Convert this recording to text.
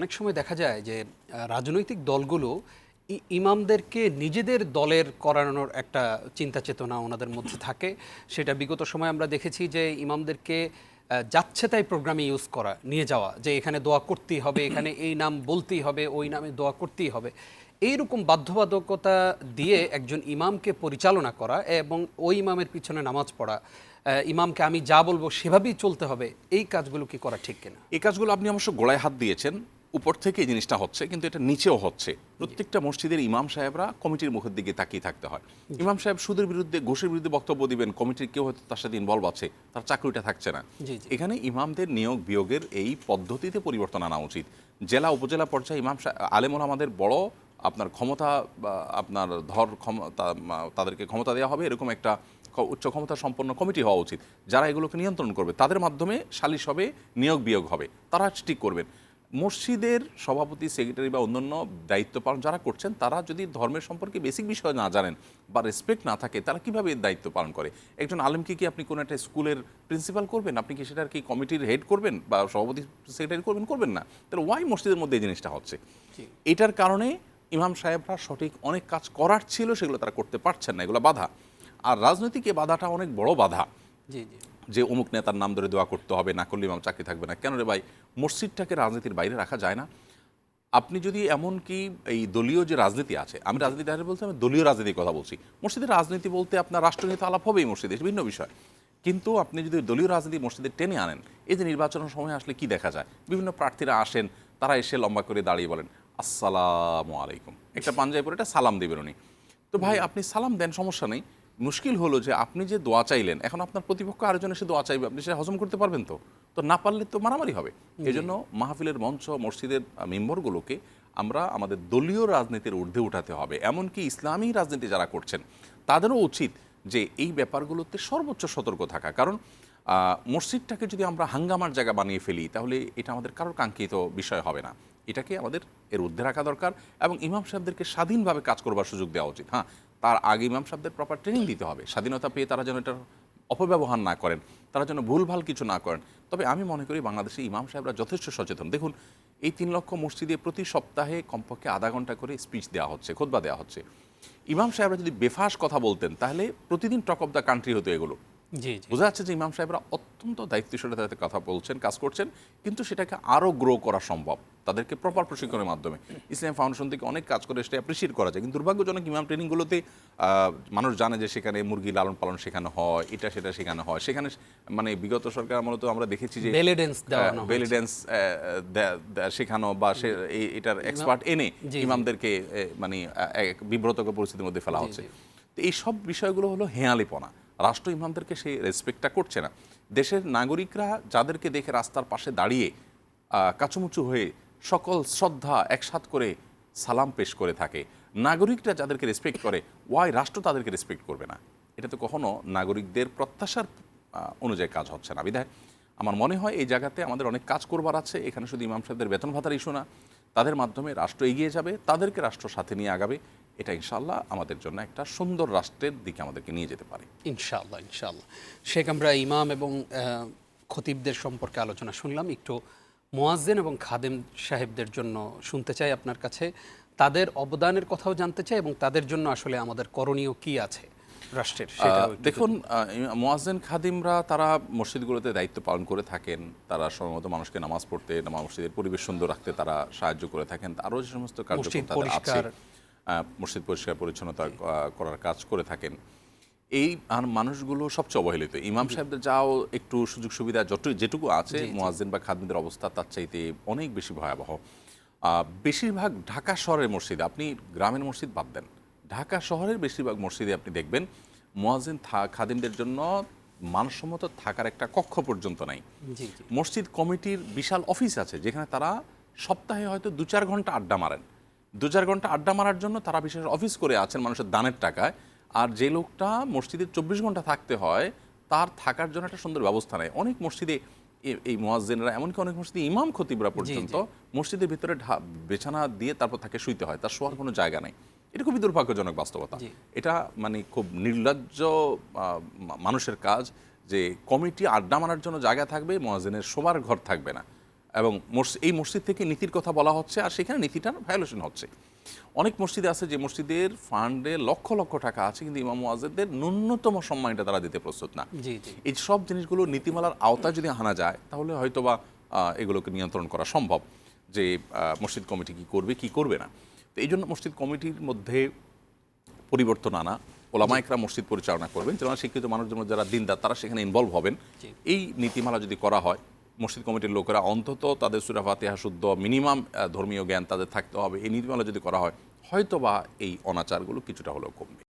অনেক সময় দেখা যায় যে রাজনৈতিক দলগুলো ইমামদেরকে নিজেদের দলের করানোর একটা চিন্তা চেতনা ওনাদের মধ্যে থাকে। সেটা বিগত সময় আমরা দেখেছি যে, ইমামদেরকে যাচ্ছে তাই প্রোগ্রামে ইউজ করা, নিয়ে যাওয়া, যে এখানে দোয়া করতেই হবে, এখানে এই নাম বলতেই হবে, ওই নামে দোয়া করতেই হবে। এইরকম বাধ্যবাধকতা দিয়ে একজন ইমামকে পরিচালনা করা এবং ওই ইমামের পিছনে নামাজ পড়া ইমামকে আমি যা বলব সেভাবেই চলতে হবে, এই কাজগুলো কি করা ঠিক কিনা? এই কাজগুলো আপনি অবশ্য গোড়ায় হাত দিয়েছেন। উপর থেকে এই জিনিসটা হচ্ছে কিন্তু এটা নিচেও হচ্ছে। প্রত্যেকটা মসজিদের ইমাম সাহেবরা কমিটির মুখের দিকে তাকিয়ে থাকতে হয়। ইমাম সাহেব সুদের বিরুদ্ধে ঘোষের বিরুদ্ধে বক্তব্য দিবেন কমিটির কেউ হয়তো তার সাথে ইনভলভ আছে তার চাকরিটা থাকছে না। এখানে ইমামদের নিয়োগ বিয়োগের এই পদ্ধতিতে পরিবর্তন আনা উচিত। জেলা উপজেলা পর্যায়ে ইমাম আলেমন আমাদের বড় আপনার ক্ষমতা বা আপনার ধর ক্ষমতা তাদেরকে ক্ষমতা দেওয়া হবে এরকম একটা উচ্চ ক্ষমতা সম্পন্ন কমিটি হওয়া উচিত। যারা এগুলোকে নিয়ন্ত্রণ করবে তাদের মাধ্যমে সালিশ হবে নিয়োগ বিয়োগ হবে। তারা ঠিক করবেন। মসজিদের সভাপতি সেক্রেটারি বা অন্যান্য দায়িত্ব পালন যারা করছেন তারা যদি ধর্মের সম্পর্কে বেসিক বিষয় না জানেন বা রেসপেক্ট না থাকে তারা কীভাবে দায়িত্ব পালন করে? একজন আলেমকে কি আপনি কোনো একটা স্কুলের প্রিন্সিপাল করবেন? আপনি কি সেটার কি কমিটির হেড করবেন বা সভাপতি সেক্রেটারি করবেন? করবেন না। তাহলে ওয়াই মসজিদের মধ্যে এই জিনিসটা হচ্ছে? এটার কারণে ইমাম সাহেবরা সঠিক অনেক কাজ করার ছিল সেগুলো তারা করতে পারছেন না এগুলো বাধা। আর রাজনৈতিক এ বাধাটা অনেক বড় বাধা। জি জি। যে অমুক নেতার নাম ধরে দোয়া করতে হবে, না করলে ইমাম চাকরি থাকবে না। কেন রে ভাই? মসজিদটাকে রাজনীতির বাইরে রাখা যায় না। আপনি যদি এমন কি এই দলীয় যে রাজনীতি আছে, আমি রাজনীতি বাইরে বলছি আমি দলীয় রাজনীতির কথা বলছি। মসজিদের রাজনীতি বলতে আপনার রাষ্ট্রনীতি আলাপ হবেই মসজিদে ভিন্ন বিষয়। কিন্তু আপনি যদি দলীয় রাজনীতি মসজিদে টেনে আনেন, এই যে নির্বাচনের সময় আসলে কি দেখা যায়? বিভিন্ন প্রার্থীরা আসেন, তারা এসে লম্বা করে দাঁড়িয়ে বলেন, আসসালামু আলাইকুম। একটা পাঞ্জাবি পরে একটা সালাম দেবেন উনি। তো ভাই, আপনি সালাম দেন, সমস্যা নেই। মুশকিল হলো যে আপনি যে দোয়া চাইলেন এখন আপনার প্রতিপক্ষ আরেকজন এসে দোয়া চাইবে আপনি সেটা হজম করতে পারবেন তো? তো না পারলে তো মারামারি হবে। এই জন্য মাহফিলের মঞ্চ মসজিদের মেম্বরগুলোকে আমরা আমাদের দলীয় রাজনীতির ঊর্ধ্বে উঠাতে হবে। এমনকি ইসলামী রাজনীতি যারা করছেন তাদেরও উচিত যে এই ব্যাপারগুলোতে সর্বোচ্চ সতর্ক থাকা। কারণ মসজিদটাকে যদি আমরা হাঙ্গামার জায়গা বানিয়ে ফেলি তাহলে এটা আমাদের কারোর কাঙ্ক্ষিত বিষয় হবে না। এটাকে আমাদের এর ঊর্ধ্বে রাখা দরকার এবং ইমাম সাহেবদেরকে স্বাধীনভাবে কাজ করবার সুযোগ দেওয়া উচিত। হ্যাঁ তার আগে ইমাম সাহেবদের প্রপার ট্রেনিং দিতে হবে। স্বাধীনতা পেয়ে তারা যেন এটার অপব্যবহার না করেন, তারা যেন ভুলভাল কিছু না করেন। তবে আমি মনে করি বাংলাদেশে ইমাম সাহেবরা যথেষ্ট সচেতন। দেখুন, এই তিন লক্ষ মসজিদে প্রতি সপ্তাহে কমপক্ষে আধা ঘণ্টা করে স্পিচ দেওয়া হচ্ছে, খোদবা দেওয়া হচ্ছে। ইমাম সাহেবরা যদি বেফাস কথা বলতেন, তাহলে প্রতিদিন টক অফ দ্য কান্ট্রি হতো এগুলো। বোঝা যাচ্ছে যে ইমাম সাহেবরা অত্যন্ত দায়িত্বশীলতার কথা বলছেন কাজ করছেন কিন্তু সেটাকে আরও গ্রো করা সম্ভব তাদেরকে প্রপার প্রশিক্ষণের মাধ্যমে। ইসলাম ফাউন্ডেশন থেকে অনেক কাজ করে সেটা অ্যাপ্রিসিয়েট করা যায় কিন্তু দুর্ভাগ্যজনক ইমাম ট্রেনিংগুলোতে মানুষ জানে যে সেখানে মুরগি লালন পালন শেখানো হয় এটা সেটা শেখানো হয়। সেখানে মানে বিগত সরকার মূলত আমরা দেখেছি যে বেলে ড্যান্স দেওয়ানো হয়েছে। বেলি ড্যান্স শেখানো বা সে এটার এক্সপার্ট এনে। ইমামদেরকে মানে বিব্রতকর পরিস্থিতির মধ্যে ফেলা হচ্ছে। তো এই সব বিষয়গুলো হলো হেয়ালিপনা। রাষ্ট্র ইমামদেরকে সেই রেসপেক্টটা করছে না। দেশের নাগরিকরা যাদেরকে দেখে রাস্তার পাশে দাঁড়িয়ে কাচুমুচু হয়ে সকল শ্রদ্ধা একসাথ করে সালাম পেশ করে থাকে। নাগরিকরা যাদেরকে রেসপেক্ট করে, ওয়াই রাষ্ট্র তাদেরকে রেসপেক্ট করবে না। এটা তো কখনো নাগরিকদের প্রত্যাশার অনুযায়ী কাজ হচ্ছে না। বিধায়, আমার মনে হয় এই জায়গাতে আমাদের অনেক কাজ করবার আছে। এখানে শুধু ইমাম সাহেবদের বেতন ভাতার ইস্যু না। তাদের মাধ্যমে রাষ্ট্র এগিয়ে যাবে, তাদেরকে রাষ্ট্র সাথে নিয়ে আগাবে। এটা ইনশাল্লাহ আমাদের জন্য একটা সুন্দর রাষ্ট্রের দিকে আমাদেরকে নিয়ে যেতে পারে। ইনশাআল্লাহ ইনশাআল্লাহ। শেখ, আমরা ইমাম এবং খতিবদের সম্পর্কে আলোচনা শুনলাম। একটু মোয়াজ্জেন এবং খাদেম সাহেবদের জন্য শুনতে চাই আপনার কাছে। তাদের অবদানের কথাও জানতে চাই এবং তাদের জন্য আসলে আমাদের করণীয় কি আছে? রাষ্ট্রের দেখুন মোয়াজ্জেন খাদিমরা তারা মসজিদগুলোতে দায়িত্ব পালন করে থাকেন তারা সময়মতো মানুষকে নামাজ পড়তে নামাজ মসজিদের পরিবেশ সুন্দর রাখতে তারা সাহায্য করে থাকেন আরও যে সমস্ত কার্যক্রম মসজিদ তাদের আছে পরিষ্কার। মসজিদ পরিষ্কার পরিচ্ছন্নতা করার কাজ করে থাকেন। এই আর মানুষগুলো সবচেয়ে অবহেলিত। ইমাম সাহেবদের যাও একটু সুযোগ সুবিধা যত যেটুকু আছে মোয়াজ্জেন বা খাদিমদের অবস্থা তার চাইতে অনেক বেশি ভয়াবহ। আহ, বেশিরভাগ ঢাকা শহরের মসজিদ আপনি গ্রামের মসজিদ বাদ দেন। ঢাকা শহরের বেশিরভাগ মসজিদে আপনি দেখবেন মোয়াজ্জিন থা- খাদিমদের জন্য মানসম্মত থাকার একটা কক্ষ পর্যন্ত নাই। মসজিদ কমিটির বিশাল অফিস আছে যেখানে তারা সপ্তাহে হয়তো দু চার ঘণ্টা আড্ডা মারেন। দু চার ঘণ্টা আড্ডা মারার জন্য তারা বিশেষ অফিস করে আছেন মানুষের দানের টাকায়। আর যে লোকটা মসজিদে চব্বিশ ঘণ্টা থাকতে হয় তার থাকার জন্য একটা সুন্দর ব্যবস্থা নেই। অনেক মসজিদে এই মোয়াজ্জেনরা এমনকি অনেক মসজিদে ইমাম খতিবরা পর্যন্ত মসজিদের ভিতরে ঢা- বিছানা দিয়ে তারপর তাকে শুইতে হয় তার শোয়ার কোনো জায়গা নেই। এটা খুবই দুর্ভাগ্যজনক বাস্তবতা। এটা মানে খুব নির্লজ্জ মানুষের কাজ যে কমিটি আড্ডা মারার জন্য জায়গা থাকবে মহাজেনের শোবার ঘর থাকবে না। এবং এই মসজিদ থেকে নীতির কথা বলা হচ্ছে আর সেখানে নীতিটার ভায়োলেশন হচ্ছে। অনেক মসজিদে আছে যে মসজিদের ফান্ডে লক্ষ লক্ষ টাকা আছে কিন্তু ইমাম ওয়াজেদদের ন্যূনতম সম্মানটা তারা দিতে প্রস্তুত না। এই সব জিনিসগুলো নীতিমালার আওতায় যদি আনা যায় তাহলে হয়তোবা এগুলোকে নিয়ন্ত্রণ করা সম্ভব। যে মসজিদ কমিটি কি করবে কি করবে না। তো এই জন্য মসজিদ কমিটির মধ্যে পরিবর্তন আনা ওলামা একরা মসজিদ পরিচালনা করবেন যারা শিক্ষিত মানুষজন যারা দিনদার তারা সেখানে ইনভলভ হবেন। এই নীতিমালা যদি করা হয় মসজিদ কমিটির লোকেরা অন্তত তাদের সুরা ফাতিহা শুদ্ধ মিনিমাম ধর্মীয় জ্ঞান তাদের থাকতে হবে। এই নীতিমালা যদি করা হয় হয়তোবা এই অনাচারগুলো কিছুটা হলেও কমবে।